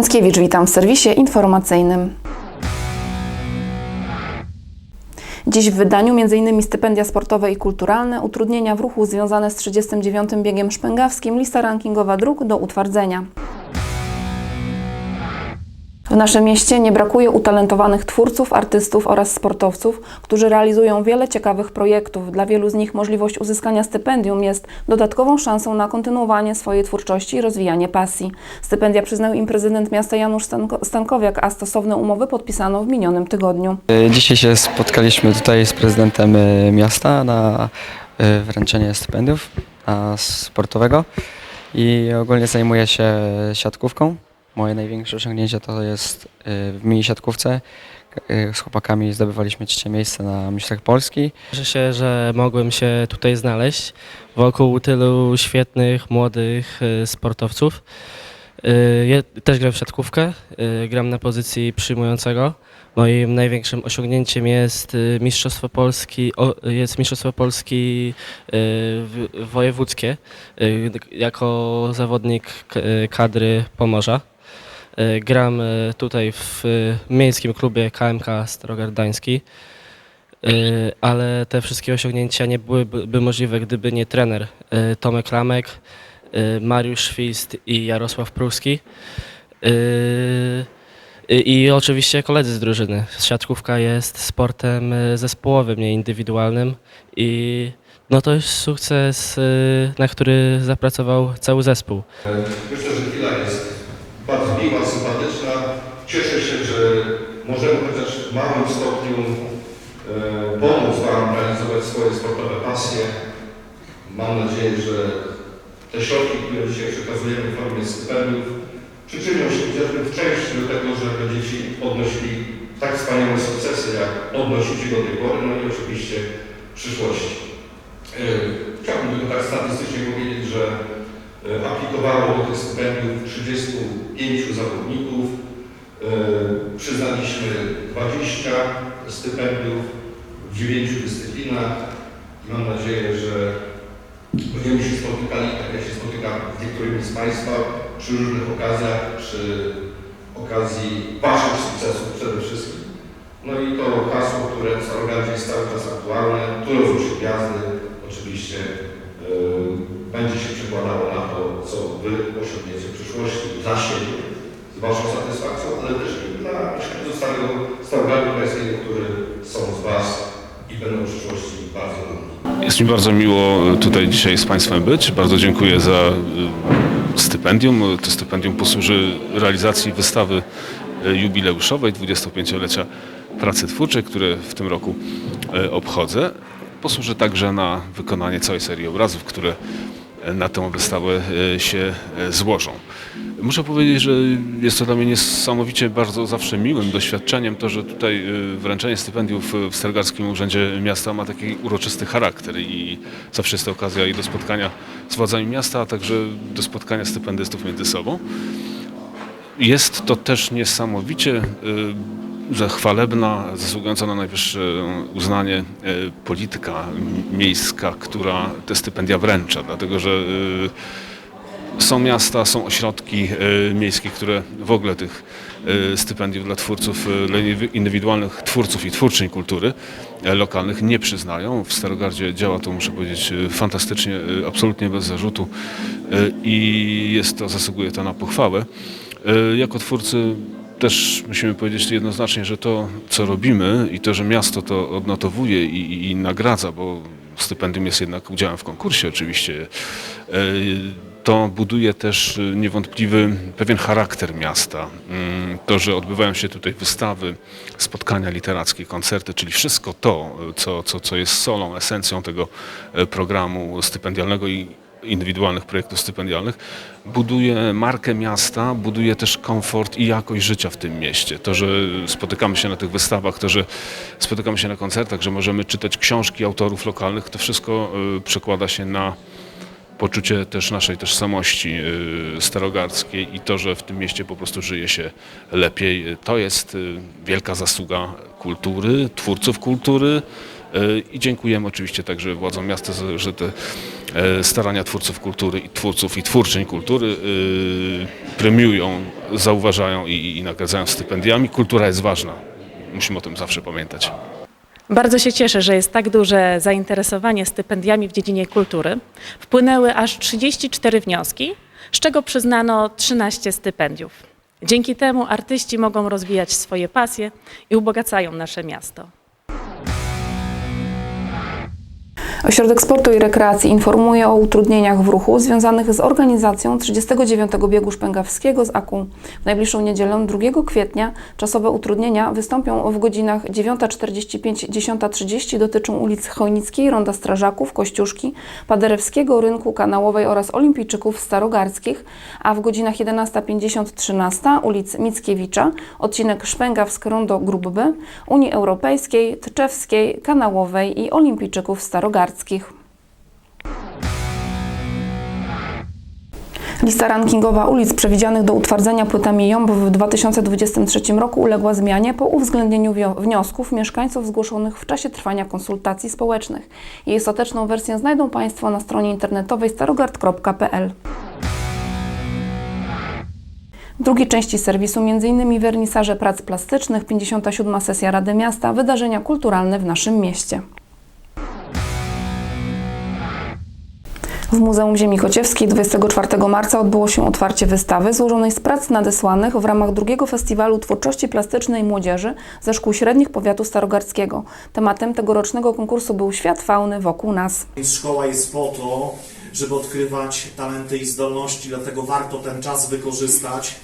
Więckiewicz, witam w serwisie informacyjnym. Dziś w wydaniu m.in. stypendia sportowe i kulturalne, utrudnienia w ruchu związane z 39. biegiem szpęgawskim, lista rankingowa dróg do utwardzenia. W naszym mieście nie brakuje utalentowanych twórców, artystów oraz sportowców, którzy realizują wiele ciekawych projektów. Dla wielu z nich możliwość uzyskania stypendium jest dodatkową szansą na kontynuowanie swojej twórczości i rozwijanie pasji. Stypendia przyznał im prezydent miasta Janusz Stanko- Stankowiak, a stosowne umowy podpisano w minionym tygodniu. E, Dzisiaj się spotkaliśmy tutaj z prezydentem e, miasta na e, wręczenie stypendiów sportowego i ogólnie zajmuję się siatkówką. Moje największe osiągnięcie to jest e, w mini siatkówce. E, Z chłopakami zdobywaliśmy trzecie miejsce na Mistrzostwach Polski. Cieszę się, że mogłem się tutaj znaleźć wokół tylu świetnych, młodych y, sportowców. Y, Ja też gram w siatkówkę, y, gram na pozycji przyjmującego. Moim największym osiągnięciem jest y, Mistrzostwo Polski, jest Mistrzostwo Polski y, wojewódzkie y, jako zawodnik y, kadry Pomorza. Y, Gram y, tutaj w y, miejskim klubie KMK Starogard Gdański. Y, ale te wszystkie osiągnięcia nie byłyby by możliwe, gdyby nie trener Tomek Lamek, Mariusz Świst i Jarosław Pruski. I oczywiście koledzy z drużyny. Siatkówka jest sportem zespołowym, nie indywidualnym i no to jest sukces, na który zapracował cały zespół. Myślę, że jest bardzo miła, sympatyczna. Cieszę się, że możemy chociaż w małym stopniu e, pomóc Wam realizować swoje sportowe pasje. Mam nadzieję, że te środki, które dzisiaj przekazujemy w formie stypendiów, przyczynią się chociażby w części do tego, że będziecie odnosili tak wspaniałe sukcesy, jak odnosicie do tej pory, no i oczywiście w przyszłości. E, Chciałbym tylko tak statystycznie powiedzieć, że aplikowało do tych stypendiów 35 zawodników. E, Przyznaliśmy 20 stypendiów w 9 dyscyplinach i mam nadzieję, że będziemy się spotykali, tak jak się spotykam z niektórymi z Państwa, przy różnych okazjach, przy okazji Waszych sukcesów przede wszystkim. No i to hasło, które w Starogardzie jest cały czas aktualne, tu rozruszy gwiazdy, oczywiście będzie się przekładało na to, co Wy osiągniecie w przyszłości dla siebie, z Waszą satysfakcją, ale też i dla mieszkańców Starego Starogardu Krajskiego, którzy są z Was i będą w przyszłości bardzo dumni. Jest mi bardzo miło tutaj dzisiaj z Państwem być. Bardzo dziękuję za y, stypendium. To stypendium posłuży realizacji wystawy y, jubileuszowej 25-lecia pracy twórczej, które w tym roku obchodzę. Posłuży także na wykonanie całej serii obrazów, które na tę wystawę y, się y, złożą. Muszę powiedzieć, że jest to dla mnie niesamowicie bardzo zawsze miłym doświadczeniem to, że tutaj y, wręczenie stypendiów w Stargardzkim Urzędzie Miasta ma taki uroczysty charakter i zawsze jest to okazja i do spotkania z władzami miasta, a także do spotkania stypendystów między sobą. Jest to też niesamowicie że chwalebna, zasługująca na najwyższe uznanie y, polityka miejska, która te stypendia wręcza, dlatego że y, są miasta, są ośrodki y, miejskie, które w ogóle tych stypendiów dla twórców, dla indywi- indywidualnych twórców i twórczyń kultury lokalnych nie przyznają. W Starogardzie działa to, muszę powiedzieć, fantastycznie, absolutnie bez zarzutu i jest to, zasługuje to na pochwałę. Jako twórcy też musimy powiedzieć jednoznacznie, że to, co robimy i to, że miasto to odnotowuje i, i, i nagradza, bo stypendium jest jednak udziałem w konkursie oczywiście, y, to buduje też niewątpliwy pewien charakter miasta. Mm, To, że odbywają się tutaj wystawy, spotkania literackie, koncerty, czyli wszystko to, co, co, co jest solą, esencją tego y, programu stypendialnego i indywidualnych projektów stypendialnych, buduje markę miasta, buduje też komfort i jakość życia w tym mieście. To, że spotykamy się na tych wystawach, to, że spotykamy się na koncertach, że możemy czytać książki autorów lokalnych, to wszystko y, przekłada się na poczucie też naszej tożsamości y, starogardzkiej i to, że w tym mieście po prostu żyje się lepiej. To jest y, wielka zasługa kultury, twórców kultury i dziękujemy oczywiście także władzom miasta, że te e, starania twórców kultury i twórców i twórczyń kultury e, premiują, zauważają i, i nagradzają stypendiami. Kultura jest ważna. Musimy o tym zawsze pamiętać. Bardzo się cieszę, że jest tak duże zainteresowanie stypendiami w dziedzinie kultury. Wpłynęły aż 34 wnioski, z czego przyznano 13 stypendiów. Dzięki temu artyści mogą rozwijać swoje pasje i ubogacają nasze miasto. Ośrodek Sportu i Rekreacji informuje o utrudnieniach w ruchu związanych z organizacją 39. biegu szpęgawskiego z AKU. W najbliższą niedzielę 2 kwietnia czasowe utrudnienia wystąpią w godzinach 9.45-10.30 dotyczą ulic Chojnickiej, Ronda Strażaków, Kościuszki, Paderewskiego, Rynku Kanałowej oraz Olimpijczyków Starogardzkich, a w godzinach 11.50-13 ulic Mickiewicza, odcinek Szpęgawsk-Rondo Grubby, Unii Europejskiej, Tczewskiej, Kanałowej i Olimpijczyków Lista rankingowa ulic przewidzianych do utwardzenia płytami JOMB w 2023 roku uległa zmianie po uwzględnieniu wniosków mieszkańców zgłoszonych w czasie trwania konsultacji społecznych. Jej ostateczną wersję znajdą Państwo na stronie internetowej starogard.pl. W drugiej części serwisu m.in. wernisaże prac plastycznych, 57. sesja Rady Miasta, wydarzenia kulturalne w naszym mieście. W Muzeum Ziemi Kociewskiej 24 marca odbyło się otwarcie wystawy złożonej z prac nadesłanych w ramach drugiego festiwalu twórczości plastycznej młodzieży ze szkół średnich powiatu starogardzkiego. Tematem tegorocznego konkursu był świat fauny wokół nas. Szkoła jest po to, żeby odkrywać talenty i zdolności, dlatego warto ten czas wykorzystać.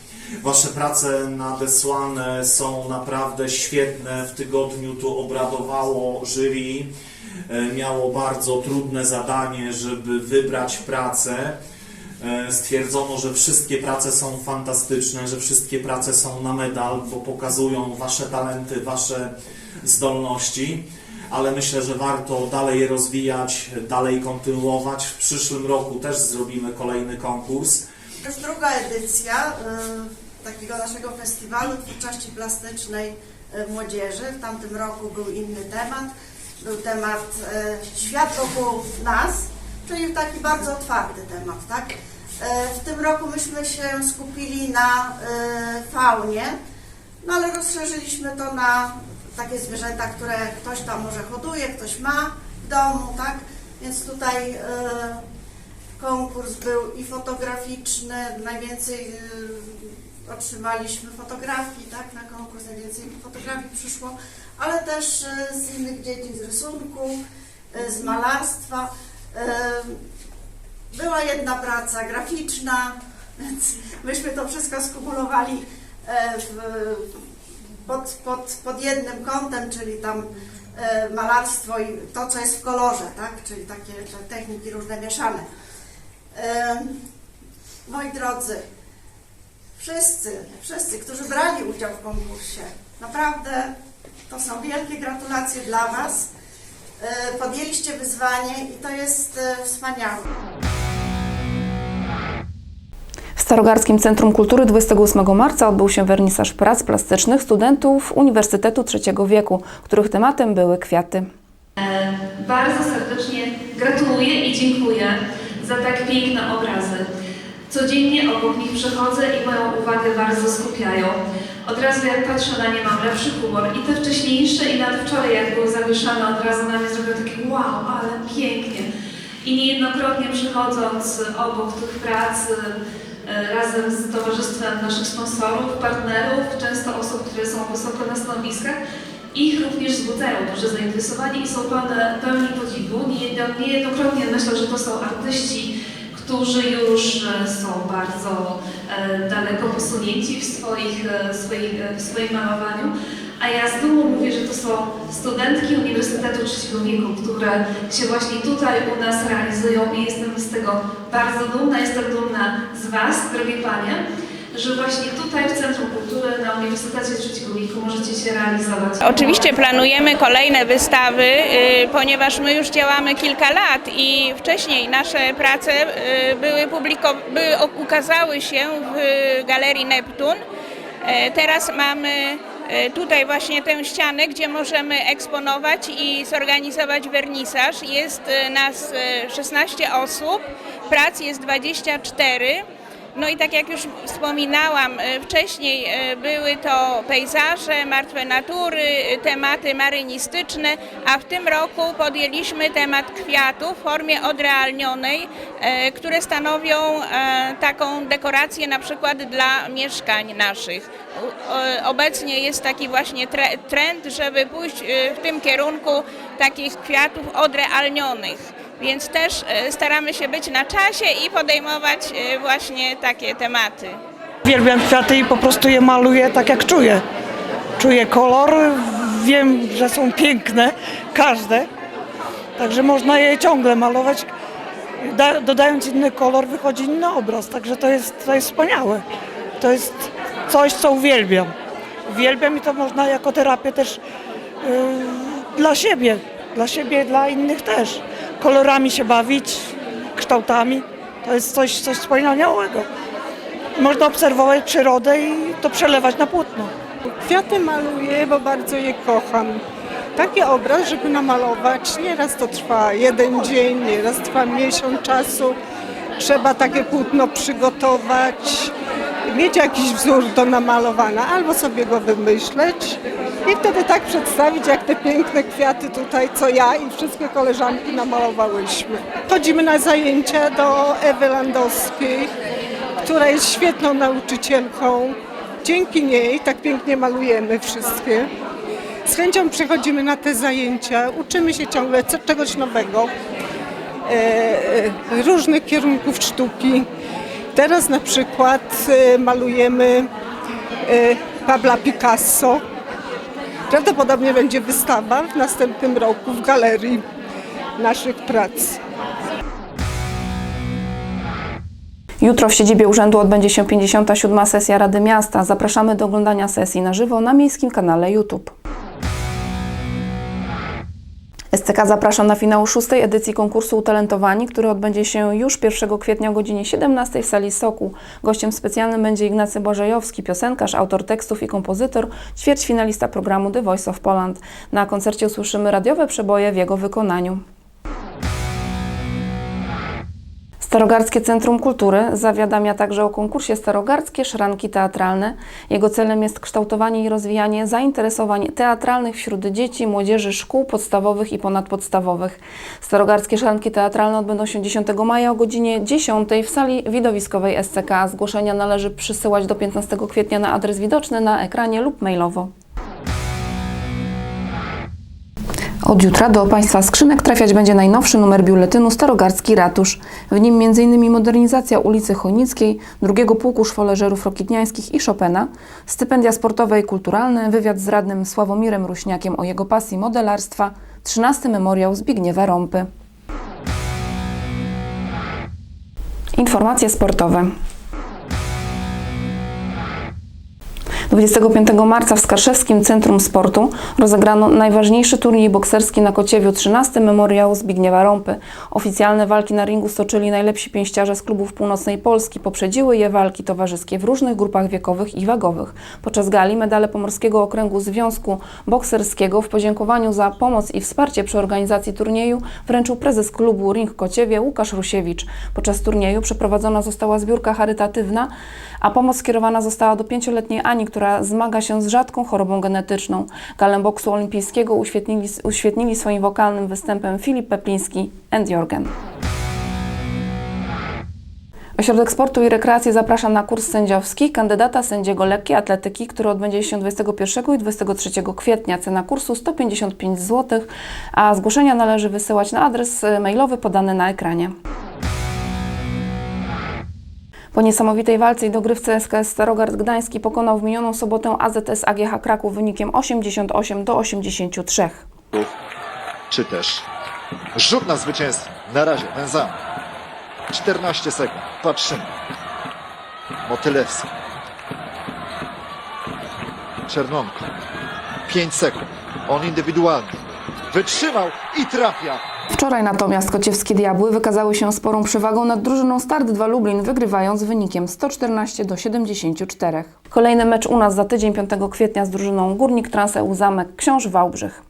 Wasze prace nadesłane są naprawdę świetne. W tygodniu tu obradowało jury. E, Miało bardzo trudne zadanie, żeby wybrać pracę. E, Stwierdzono, że wszystkie prace są fantastyczne, że wszystkie prace są na medal, bo pokazują Wasze talenty, Wasze zdolności ale myślę, że warto dalej je rozwijać, dalej kontynuować. W przyszłym roku też zrobimy kolejny konkurs. To jest druga edycja y, takiego naszego festiwalu twórczości plastycznej młodzieży. W tamtym roku był inny temat. Był temat y, świat wokół nas, czyli taki bardzo otwarty temat, tak? Y, w tym roku myśmy się skupili na y, faunie, no ale rozszerzyliśmy to na takie zwierzęta, które ktoś tam może hoduje, ktoś ma w domu, tak? Więc tutaj konkurs był i fotograficzny, najwięcej otrzymaliśmy fotografii, tak, na konkurs najwięcej fotografii przyszło, ale też y, z innych dziedzin, z rysunku, y, z malarstwa. Y, była jedna praca graficzna, więc myśmy to wszystko skumulowali e, w, pod, pod, pod jednym kątem, czyli tam e, malarstwo i to, co jest w kolorze, tak, czyli takie te techniki różne mieszane. Moi drodzy, wszyscy, wszyscy, którzy brali udział w konkursie, naprawdę to są wielkie gratulacje dla Was. E, Podjęliście wyzwanie i to jest e, wspaniałe. W Starogardzkim Centrum Kultury 28 marca odbył się wernisaż prac plastycznych studentów Uniwersytetu Trzeciego Wieku, których tematem były kwiaty. Bardzo serdecznie gratuluję i dziękuję za tak piękne obrazy. Codziennie obok nich przechodzę i moją uwagę bardzo skupiają. Od razu jak patrzę na nie mam lepszy humor i te wcześniejsze i nawet wczoraj jak były zawieszane od razu na mnie zrobiło takie wow, ale pięknie. I niejednokrotnie przychodząc obok tych prac e, razem z towarzystwem naszych sponsorów, partnerów, często osób, które są wysoko na stanowiskach, ich również wzbudzają duże zainteresowanie i są pełne, pełni podziwu. Niejedno- Niejednokrotnie myślę, że to są artyści, którzy już e, są bardzo e, daleko posunięci w, swoich, e, w swoim malowaniu. A ja z dumą mówię, że to są studentki Uniwersytetu Trzeciego Wieku, które się właśnie tutaj u nas realizują i jestem z tego bardzo dumna. Jestem dumna z Was, drogie Panie, że właśnie tutaj w Centrum Kultury na Uniwersytecie Trzeciego możecie się realizować. Oczywiście planujemy kolejne wystawy, y, ponieważ my już działamy kilka lat i wcześniej nasze prace y, były publiko- były, ukazały się w Galerii Neptun. E, Teraz mamy e, tutaj właśnie tę ścianę, gdzie możemy eksponować i zorganizować wernisaż. Jest e, nas e, 16 osób, prac jest 24. No i tak jak już wspominałam e, wcześniej, e, były to pejzaże, martwe natury, e, tematy marynistyczne, a w tym roku podjęliśmy temat kwiatów w formie odrealnionej, które stanowią taką dekorację na przykład dla mieszkań naszych. Obecnie jest taki właśnie tre- trend, żeby pójść w tym kierunku takich kwiatów odrealnionych. Więc też e, staramy się być na czasie i podejmować e, właśnie takie tematy. Uwielbiam kwiaty i po prostu je maluję tak jak czuję. Czuję kolor, wiem, że są piękne, każde. Także można je ciągle malować. Da, dodając inny kolor wychodzi inny obraz, także to jest, to jest wspaniałe. To jest coś, co uwielbiam. Uwielbiam i to można jako terapię też yy, dla siebie, dla siebie, dla innych też. Kolorami się bawić, kształtami. To jest coś, coś wspaniałego. Można obserwować przyrodę i to przelewać na płótno. Kwiaty maluję, bo bardzo je kocham. Taki obraz, żeby namalować, nieraz to trwa jeden dzień, nieraz trwa miesiąc czasu. Trzeba takie płótno przygotować, mieć jakiś wzór do namalowania, albo sobie go wymyśleć i wtedy tak przedstawić, jak te piękne kwiaty tutaj, co ja i wszystkie koleżanki namalowałyśmy. Chodzimy na zajęcia do Ewy Landowskiej, która jest świetną nauczycielką. Dzięki niej tak pięknie malujemy wszystkie. Z chęcią przychodzimy na te zajęcia, uczymy się ciągle czegoś nowego, e, e, różnych kierunków sztuki. Teraz na przykład e, malujemy Pabla Picasso. Prawdopodobnie będzie wystawa w następnym roku w galerii naszych prac. Jutro w siedzibie urzędu odbędzie się 57. sesja Rady Miasta. Zapraszamy do oglądania sesji na żywo na miejskim kanale YouTube. SCK zaprasza na finał szóstej edycji konkursu Utalentowani, który odbędzie się już 1 kwietnia o godzinie 17 w sali Soku. Gościem specjalnym będzie Ignacy Błażejowski, piosenkarz, autor tekstów i kompozytor, ćwierćfinalista programu The Voice of Poland. Na koncercie usłyszymy radiowe przeboje w jego wykonaniu. Starogardzkie Centrum Kultury zawiadamia także o konkursie Starogardzkie Szranki Teatralne. Jego celem jest kształtowanie i rozwijanie zainteresowań teatralnych wśród dzieci, młodzieży, szkół podstawowych i ponadpodstawowych. Starogardzkie Szranki Teatralne odbędą się 10 maja o godzinie 10 w sali widowiskowej SCK. Zgłoszenia należy przysyłać do 15 kwietnia na adres widoczny na ekranie lub mailowo. Od jutra do Państwa skrzynek trafiać będzie najnowszy numer biuletynu Starogardzki Ratusz. W nim m.in. modernizacja ulicy Chojnickiej, drugiego pułku szwoleżerów Rokitniańskich i Chopina, stypendia sportowe i kulturalne, wywiad z radnym Sławomirem Ruśniakiem o jego pasji modelarstwa, 13 memoriał Zbigniewa Rąpy. Informacje sportowe. 25 marca w Skarszewskim Centrum Sportu rozegrano najważniejszy turniej bokserski na Kociewiu 13 memoriał Zbigniewa Rąpy. Oficjalne walki na ringu stoczyli najlepsi pięściarze z klubów północnej Polski. Poprzedziły je walki towarzyskie w różnych grupach wiekowych i wagowych. Podczas gali medale Pomorskiego Okręgu Związku Bokserskiego w podziękowaniu za pomoc i wsparcie przy organizacji turnieju wręczył prezes klubu Ring Kociewie Łukasz Rusiewicz. Podczas turnieju przeprowadzona została zbiórka charytatywna, a pomoc skierowana została do pięcioletniej Ani, która zmaga się z rzadką chorobą genetyczną. Galę boksu olimpijskiego uświetnili, uświetnili swoim wokalnym występem Filip Pepliński and Jorgen. Ośrodek Sportu i Rekreacji zaprasza na kurs sędziowski kandydata sędziego lekkiej atletyki, który odbędzie się 21 i 23 kwietnia. Cena kursu 155 zł, a zgłoszenia należy wysyłać na adres mailowy podany na ekranie. Po niesamowitej walce i dogrywce SKS Starogard Gdański pokonał w minioną sobotę AZS AGH Kraków wynikiem 88 do 83. czy też rzut na zwycięstwo. Na razie sam. 14 sekund. Patrzymy. Motylewski. Czernonko. 5 sekund. On indywidualnie. Wytrzymał i trafia Wczoraj natomiast kociewskie Diabły wykazały się sporą przewagą nad drużyną Start 2 Lublin, wygrywając wynikiem 114 do 74. Kolejny mecz u nas za tydzień 5 kwietnia z drużyną Górnik Transeu Zamek Książ Wałbrzych.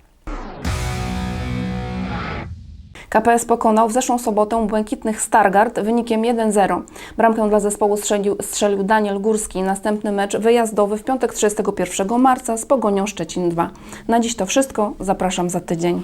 KPS pokonał w zeszłą sobotę błękitnych Stargard wynikiem 1-0. Bramkę dla zespołu strzelił, strzelił Daniel Górski. Następny mecz wyjazdowy w piątek 31 marca z Pogonią Szczecin 2. Na dziś to wszystko. Zapraszam za tydzień.